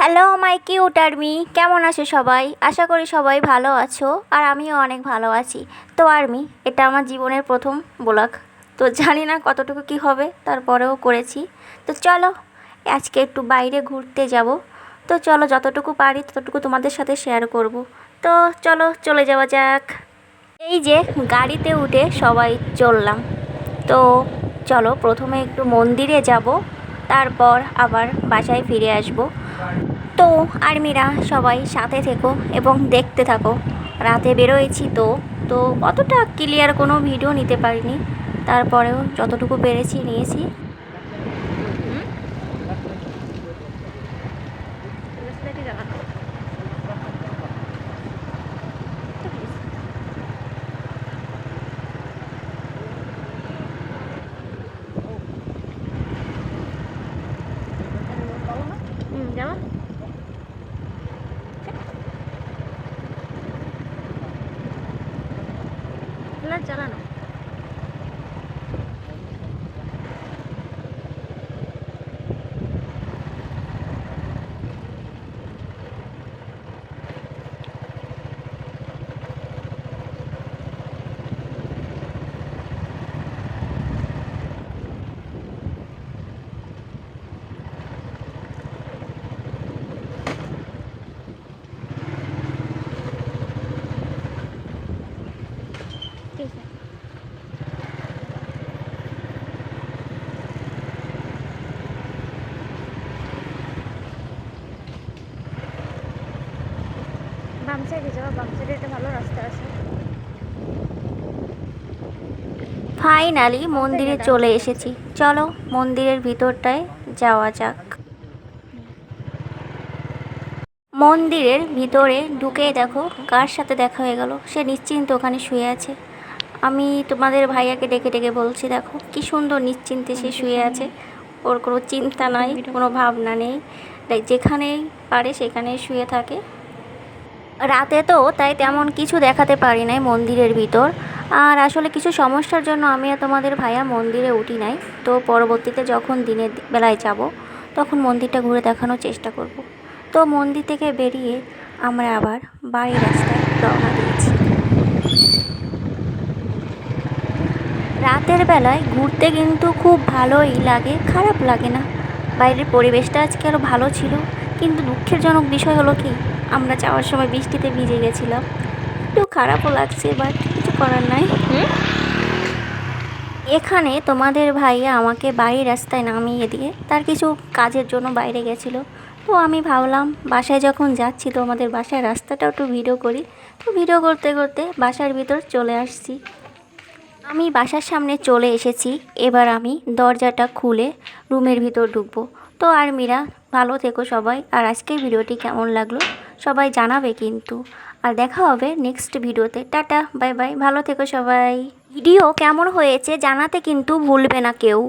Hello my cute army কেমন আছো সবাই? আশা করি সবাই ভালো আছো, আর আমিও অনেক ভালো আছি। তো আর্মি এটা আমার জীবনের প্রথম ব্লগ। তো জানি না কতটুকু কি হবে, তারপরেও করেছি। তো চলো, আজকে একটু বাইরে ঘুরতে যাব। তো চলো, যতটুকু পারি ততটুকু তোমাদের সাথে শেয়ার করব। তো চলো, চলে যাওয়া যাক। এই যে গাড়িতে উঠে সবাই চললাম। তো চলো, প্রথমে একটু মন্দিরে যাব, তারপর আবার বাসায় ফিরে আসব। তো আর্মিরা সবাই সাথে থেকো এবং দেখতে থাকো। রাতে বেরোয়েছি তো তো অতটা ক্লিয়ার কোনো ভিডিও নিতে পারিনি। তারপরেও যতটুকু পেরেছি নিয়েছি। যেমন চালানো আছে বাম সাইডে যাওয়া বাম সাইডে একটা ভালো রাস্তা আছে। ফাইনালি মন্দিরে চলে এসেছি। চলো মন্দিরের ভিতরটায় যাওয়া যাক। মন্দিরের ভিতরে ঢুকে দেখো কার সাথে দেখা হয়ে গেল? সে নিশ্চিন্ত ওখানে শুয়ে আছে। আমি তোমাদের ভাইয়াকে ডেকে ডেকে বলছি দেখো কি সুন্দর নিশ্চিন্তে সে শুয়ে আছে। ওর কোনো চিন্তা নাই কোনো ভাবনা নেই। যেখানে পারে সেখানে শুয়ে থাকে। রাতে তো তাই তেমন কিছু দেখাতে পারি নাই মন্দিরের ভিতর। আর আসলে কিছু সমস্যার জন্য আমি আর তোমাদের ভাইয়া মন্দিরে উঠি নাই। তো পরবর্তীতে যখন দিনের বেলায় যাব তখন মন্দিরটা ঘুরে দেখানোর চেষ্টা করব। তো মন্দির থেকে বেরিয়ে আমরা আবার বাড়ির রাস্তায় রওনা দিয়েছি। রাতের বেলায় ঘুরতে কিন্তু খুব ভালোই লাগে খারাপ লাগে না। বাইরের পরিবেশটা আজকে আরও ভালো ছিল কিন্তু দুঃখেরজনক বিষয় হলো কি আমরা যাওয়ার সময় বৃষ্টিতে ভিজে গেছিলাম। একটু খারাপও লাগছে বাট কিছু করার নাই। এখানে তোমাদের ভাইয়া আমাকে বাড়ির রাস্তায় নামিয়ে দিয়ে তার কিছু কাজের জন্য বাইরে গেছিল। তো আমি ভাবলাম বাসায় যখন যাচ্ছি তো আমাদের বাসায় রাস্তাটাও একটু ভিডিও করি। তো ভিডিও করতে করতে বাসার ভিতর চলে আসছি। আমি বাসার সামনে চলে এসেছি। এবার আমি দরজাটা খুলে রুমের ভিতর ঢুকবো। তো আর মীরা ভালো থেকো সবাই। আর আজকের ভিডিওটি কেমন লাগল সবাই জানাবে কিন্তু। আর দেখা হবে নেক্সট ভিডিওতে। Tata, bye bye. ভালো থেকো সবাই। ভিডিও কেমন হয়েছে জানাতে কিন্তু ভুলবে না কেউ।